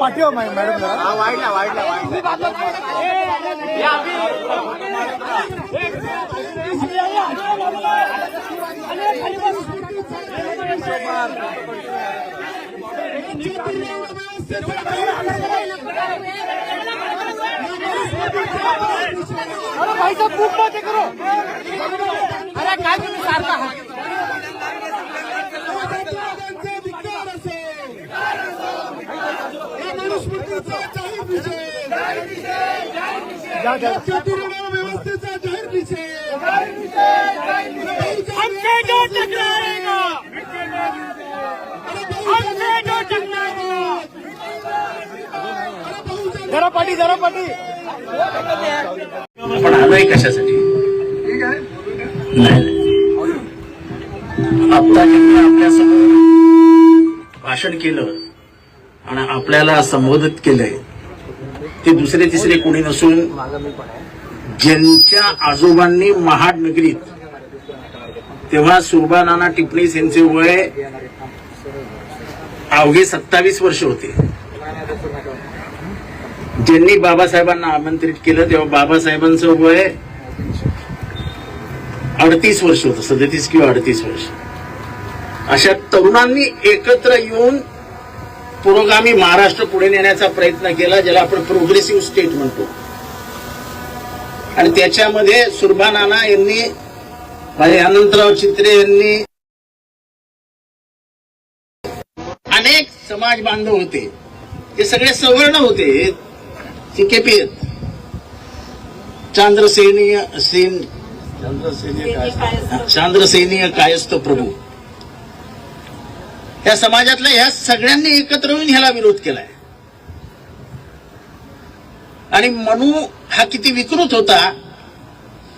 पाठीव madam जरा वाढला वाढला वाढला अरे भाई साहब खूप बातें करो अरे काय तुम्ही सारखा व्यवस्थेचा जाहीर निषेध जरा पाठी जरा पाठी. आपण आलोय कशासाठी? नाही. आता आपल्यासमोर भाषण केलं आणि आपल्याला संबोधित केलंय ते दुसरे तिसरे कोणी नसून ज्यांच्या आजोबांनी महाड नगरीत तेव्हा सुरबा नाना टिपणीस यांचे वय अवघे सत्तावीस वर्ष होते. ज्यांनी बाबासाहेबांना आमंत्रित केलं तेव्हा बाबासाहेबांचं वय अडतीस वर्ष होतं सदतीस किंवा अडतीस वर्ष. अशा तरुणांनी एकत्र येऊन पुरोगामी महाराष्ट्र पुढे नेण्याचा प्रयत्न केला ज्याला आपण प्रोग्रेसिव्ह स्टेट म्हणतो. आणि त्याच्यामध्ये सुरभा नाना यांनी भाई अनंतराव चित्रे यांनी अनेक समाज बांधव होते. ते सगळे सवर्ण होते. केपी आहेत चांद्रसेनीय सेन चांद्रसेनीय चांद्रसेनीय कायस्थ प्रभू. या समाजातल्या ह्या सगळ्यांनी एकत्र येऊन ह्याला विरोध केलाय. आणि मनू हा किती विकृत होता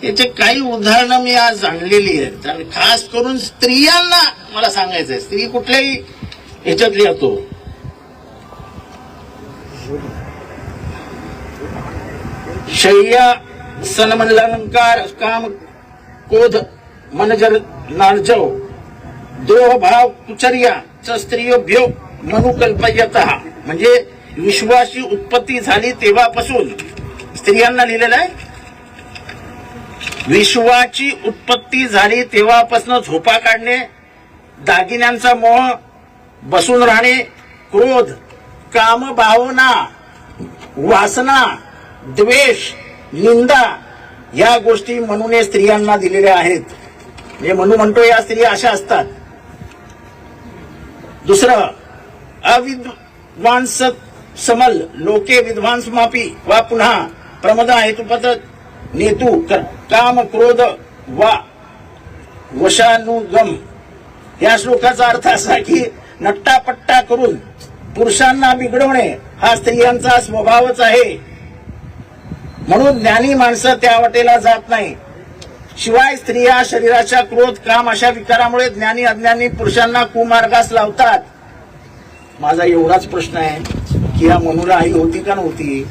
याचे काही उदाहरणं मी आज आणलेली आहेत. आणि खास करून स्त्रियांना मला सांगायचंय. स्त्री कुठल्याही ह्याच्यातली येतो शय्या सन्मलंकार काम कोध मनजर नारजव दोह भाव कुचर्या च स्त्रियोभ्योग मनुकल्पयत. म्हणजे विश्वाची उत्पत्ती झाली तेव्हापासून. स्त्रियांना लिहिलेलं आहे. विश्वाची उत्पत्ती झाली तेव्हापासून झोपा काढणे दागिन्यांचा मोह बसून राहणे क्रोध काम भावना वासना द्वेष निंदा या गोष्टी म्हणून स्त्रियांना दिलेल्या आहेत. म्हणजे म्हणू म्हणतो या स्त्रिया अशा असतात. दुसरं अविद्वांस समल लोके विद्वांस मापी वा पुन्हा प्रमदा हेतुपत नेतू काम क्रोध वा वशानुगम. या श्लोकाचा अर्थ असा की नट्टापट्टा करून पुरुषांना बिघडवणे हा स्त्रियांचा स्वभावच आहे. म्हणून ज्ञानी माणसं त्या वाटेला जात नाही. शिवाय स्त्रिया शरीराच्या क्रोध काम अशा विकारामुळे ज्ञानी अज्ञानी पुरुषांना कुमार्गास लावतात. माझा एवढाच प्रश्न आहे की या मनुला आई होती का नव्हती?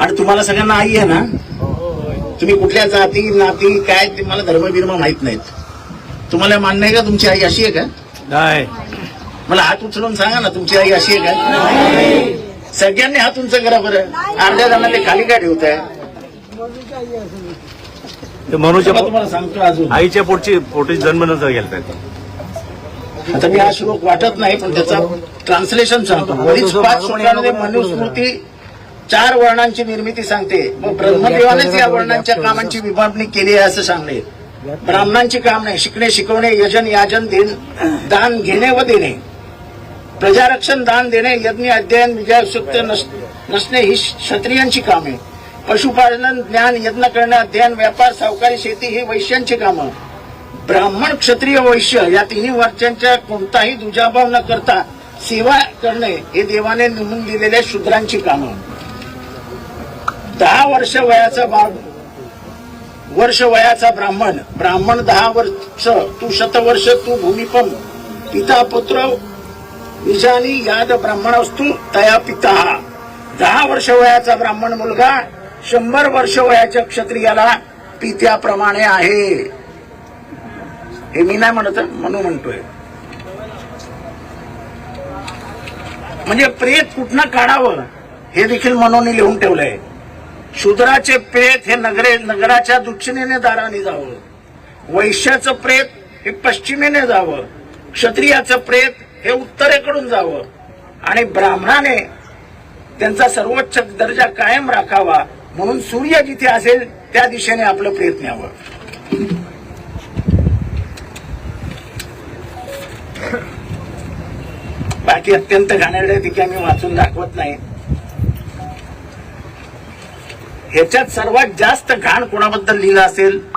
आणि तुम्हाला सगळ्यांना आई आहे ना? तुम्ही कुठल्या जाती नाती काय ते मला धर्मबिर्म माहीत नाहीत. तुम्हाला मान्य आहे का तुमची आई अशी आहे का? नाही. मला हात उचलून सांगा ना तुमची आई अशी आहे का? सगळ्यांनी हात उंच करा बरं. अर्ध्या जणांना ते खाली काय ठेवत आहे मनूच्या तुम्हाला सांगतो अजून. आईच्या पोटची पोटी जन्म नंतर गेलता येतो आता मी हा श्लोक वाटत नाही पण त्याचा ट्रान्सलेशन सांगतो. वरीच पाच श्लोकांमध्ये मनुस्मृती चार वर्णांची निर्मिती सांगते. मग ब्रह्मदेवानेच या वर्णांच्या कामांची विभागणी केली आहे असं सांगणे ब्राह्मणांची काम नाही. शिकणे शिकवणे यजन याजन देण दान घेणे व देणे. प्रजारक्षण दान देणे यज्ञ अध्ययन विजय सुक्त नसणे ही क्षत्रियांची कामे. पशुपालन ज्ञान यज्ञ करणे अध्ययन व्यापार सावकारी शेती ही वैश्यांची कामं. ब्राह्मण क्षत्रिय वैश्य या तिन्ही वर्षांच्या कोणताही दुजाभाव न करता सेवा करणे हे देवाने नेमून दिलेल्या शूद्रांची कामं. दहा वर्ष वयाचा बाब वर्ष वयाचा ब्राह्मण ब्राह्मण दहा वर्ष तू शतवर्ष तू भूमिपम पिता पुत्र विजानी याद ब्राह्मण असतो तया पिता. दहा वर्ष वयाचा ब्राह्मण मुलगा शंभर वर्ष वयाच्या क्षत्रियाला पित्याप्रमाणे आहे. हे मी नाही म्हणत म्हणू म्हणतोय. म्हणजे प्रेत कुठनं काढावं? हे देखील मनोनी लिहून ठेवलंय. शूद्राचे प्रेत हे नगरे नगराच्या दक्षिणेने दाराने जावं. वैश्याचं प्रेत हे पश्चिमेने जावं. क्षत्रियाचं प्रेत हे उत्तरेकडून जावं. आणि ब्राह्मणाने त्यांचा सर्वोच्च दर्जा कायम राखावा. म्हणून सूर्य जिथे असेल त्या दिशेने आपलं प्रयत्न यावं. बाकी अत्यंत घाणेरडे तिथे मी वाचून दाखवत नाही. ह्याच्यात सर्वात जास्त घाण कोणाबद्दल लिहिलं असेल?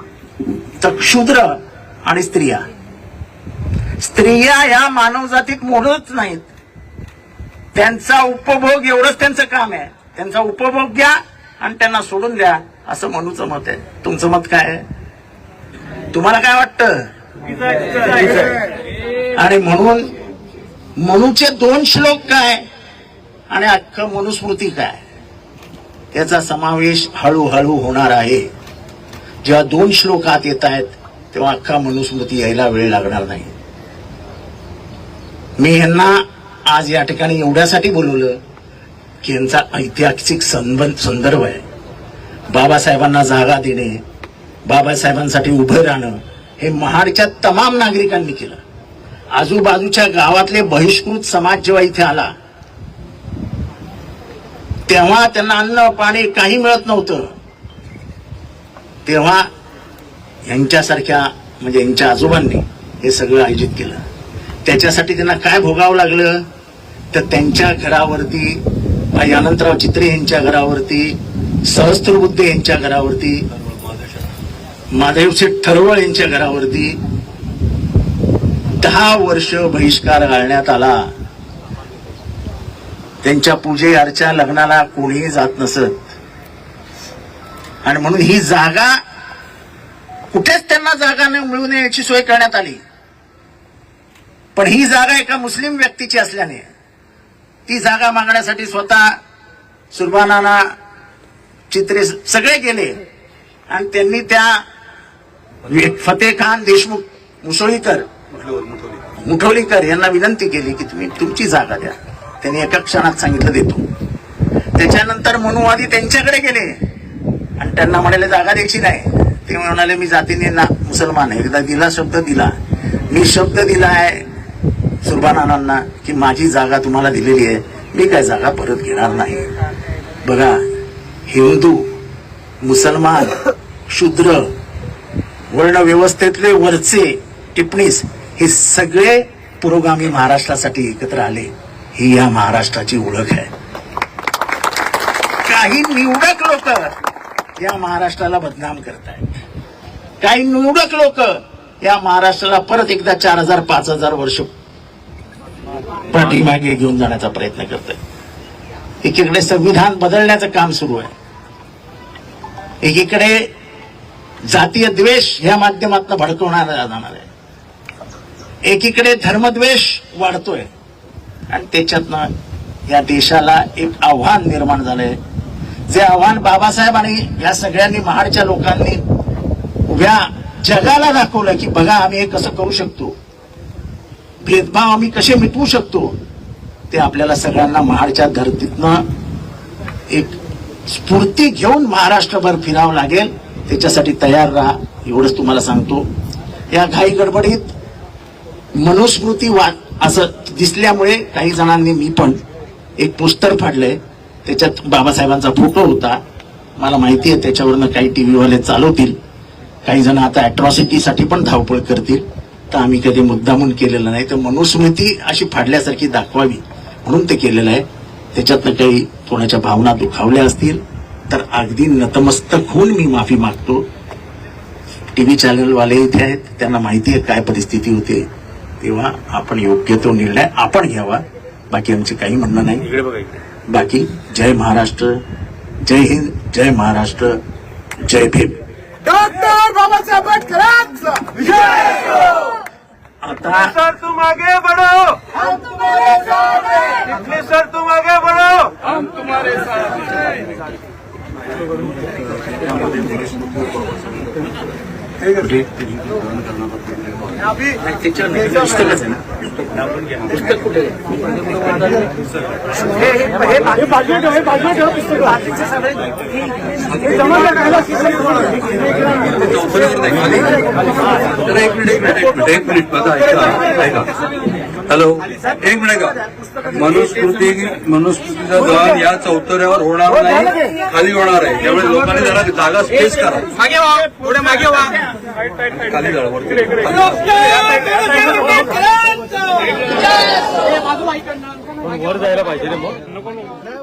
तर क्षुद्र आणि स्त्रिया. स्त्रिया या मानवजातीत मोडत नाहीत. त्यांचा उपभोग एवढंच त्यांचं काम आहे. त्यांचा उपभोग घ्या आणि त्यांना सोडून द्या असं मनूचं मत आहे. तुमचं मत काय आहे? तुम्हाला काय वाटतं? आणि म्हणून मनूचे दोन श्लोक काय? आणि अख्खं मनुस्मृती काय? याचा समावेश हळूहळू होणार आहे. जेव्हा दोन श्लोक आत येत आहेत तेव्हा अख्खा मनुस्मृती यायला वेळ लागणार नाही. मी यांना आज या ठिकाणी एवढ्यासाठी बोलवलं की यांचा ऐतिहासिक संबंध संदर्भ आहे. बाबासाहेबांना जागा देणे बाबासाहेबांसाठी उभं राहणं हे महाडच्या तमाम नागरिकांनी केलं. आजूबाजूच्या गावातले बहिष्कृत समाज जेव्हा इथे आला तेव्हा त्यांना अन्न पाणी काही मिळत नव्हतं. तेव्हा यांच्यासारख्या म्हणजे यांच्या आजोबांनी हे सगळं आयोजित केलं. त्याच्यासाठी त्यांना काय भोगावं लागलं? तर त्यांच्या घरावरती भाई अनंतराव चित्रे यांच्या घरावरती सहस्त्रबुद्धे यांच्या घरावरती माधवशेठ ठरवळ यांच्या घरावरती दहा वर्ष बहिष्कार घालण्यात आला. त्यांच्या पूजे अर्चा लग्नाला कोणीही जात नसत. आणि म्हणून ही जागा कुठेच त्यांना जागा न मिळू नये याची सोय करण्यात आली. पण ही जागा एका मुस्लिम व्यक्तीची असल्याने ती जागा मागण्यासाठी स्वतः सुरबानाना चित्रे सगळे गेले. आणि त्यांनी त्या फतेह खान देशमुख मुसोळीकर मुठवलीकर यांना विनंती केली की तुम्ही तुमची जागा द्या. त्यांनी एका क्षणात सांगितलं देतो. त्याच्यानंतर मनुवादी त्यांच्याकडे गेले. आणि त्यांना म्हणाले जागा द्यायची नाही. ते म्हणाले मी जातीने ना मुसलमान एकदा दिला शब्द दिला. मी शब्द दिला आहे सुरबानानांना की माझी जागा तुम्हाला दिलेली आहे. मी काय जागा परत घेणार नाही. बघा हिंदू मुसलमान शूद्र वर्ण व्यवस्थेतले वरचे टिप्पणीस हे सगळे पुरोगामी महाराष्ट्रासाठी एकत्र आले. ही या महाराष्ट्राची ओळख आहे. काही निवडक लोक या महाराष्ट्राला बदनाम करतायत. काही निवडक लोक या महाराष्ट्राला परत एकदा चार हजार पाच हजार वर्ष पाठीमागे घेऊन जाण्याचा प्रयत्न करत आहे एकीकडे संविधान बदलण्याचं काम सुरू आहे. एकीकडे जातीय द्वेष ह्या माध्यमातून भडकवणार जाणार आहे. एकीकडे धर्मद्वेष वाढतोय. आणि त्याच्यातनं या देशाला एक आव्हान निर्माण झालंय. जे आव्हान बाबासाहेब आणि या सगळ्यांनी महाडच्या लोकांनी उभ्या जगाला दाखवलं की बघा आम्ही हे कसं करू शकतो. भेदभाव आम्ही कसे मिटवू शकतो? ते आपल्याला सगळ्यांना महाडच्या धर्तीतनं एक स्फूर्ती घेऊन महाराष्ट्रभर फिरावं लागेल. त्याच्यासाठी तयार राहा. एवढंच तुम्हाला सांगतो. या घाई गडबडीत मनुस्मृती वा असं दिसल्यामुळे काही जणांनी मी पण एक पोस्टर फाडलंय. त्याच्यात बाबासाहेबांचा फोटो होता. मला माहिती आहे त्याच्यावरनं काही टी व्हीवाले चालवतील. काही जण आता ॲट्रॉसिटीसाठी पण धावपळ करतील. तर आम्ही कधी मुद्दामून केलेलं नाही. तर मनुस्मृती अशी फाडल्यासारखी दाखवावी म्हणून ते केलेलं आहे. त्याच्यातनं काही कोणाच्या भावना दुखावल्या असतील तर अगदी नतमस्तक होऊन मी माफी मागतो. टीव्ही चॅनलवाले इथे आहेत त्यांना माहिती आहे काय परिस्थिती होते. तेव्हा आपण योग्य तो निर्णय आपण घ्यावा. बाकी आमचे काही म्हणणं नाही. इकडे बघा इकडे. बाकी जय महाराष्ट्र जय हिंद जय महाराष्ट्र जय भीम. डॉक्टर बाबासाहेब आंबेडकरांचा आता सर तुम आगे बढ़ो इतनी सर तुम आगे बढ़ो त्याच्यावर नाही, पुस्तकच आहे ना पुस्तक कुठे एक मिनिट एक मिनिट एक मिनिट ऐका ऐका. हॅलो. एक मिनिट का? मनुस्मृती मनुस्मृतीचा दहन या चौतऱ्यावर होणार नाही खाली होणार आहे. त्यामुळे लोकांनी जरा जागा स्पेस करा. मागे वा थोडे मागे वा खाली जाळा वरती. वर जायला पाहिजे रे मग.